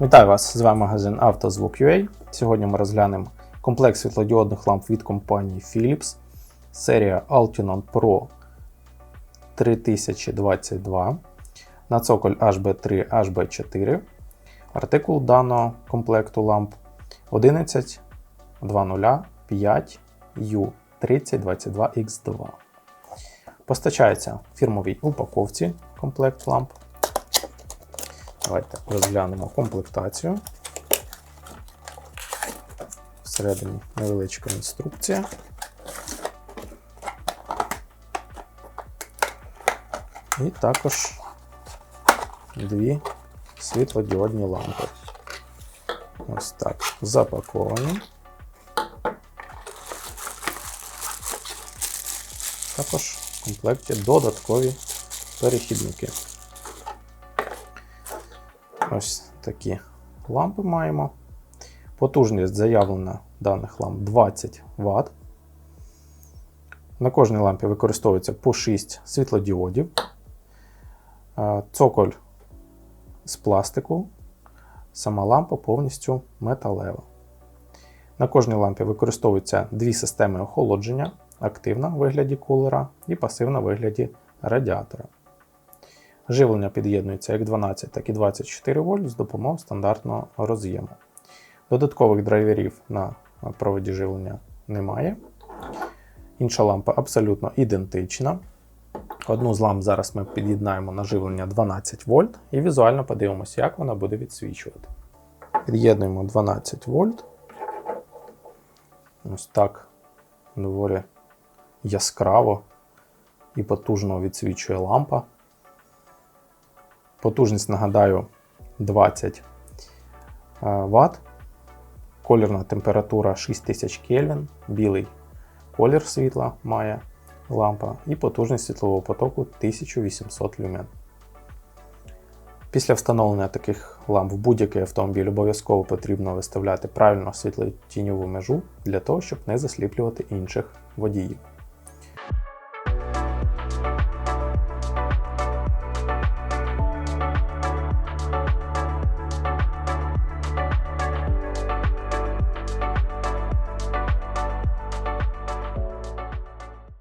Вітаю вас! З вами магазин «Автозвук.UA». Сьогодні ми розглянемо комплект світлодіодних ламп від компанії Philips, серія Altinon Pro 3022 на цоколь HB3 HB4. Артикул даного комплекту ламп 112005 U3022X2. Постачається фірмовій упаковці комплект ламп. Давайте розглянемо комплектацію. Всередині невеличка інструкція. І також дві світлодіодні лампи. Ось так запаковані. Також в комплекті додаткові перехідники. Ось такі лампи маємо. Потужність заявлена даних ламп 20 Вт. На кожній лампі використовується по 6 світлодіодів. Е, Цоколь з пластику. Сама лампа повністю металева. На кожній лампі використовуються дві системи охолодження: активна в вигляді кулера і пасивна в вигляді радіатора. Живлення під'єднується як 12, так і 24 вольт з допомогою стандартного роз'єму. Додаткових драйверів на проводі живлення немає. Інша лампа абсолютно ідентична. Одну з ламп зараз ми під'єднаємо на живлення 12 вольт і візуально подивимося, як вона буде відсвічувати. Під'єднуємо 12 вольт. Ось так доволі яскраво і потужно відсвічує лампа. Потужність, нагадаю, 20 Вт. Колірна температура 6000 Кельвін, білий колір світла має лампа і потужність світлового потоку 1800 люмен. Після встановлення таких ламп в будь-який автомобіль обов'язково потрібно виставляти правильно світлотіньову межу для того, щоб не засліплювати інших водіїв.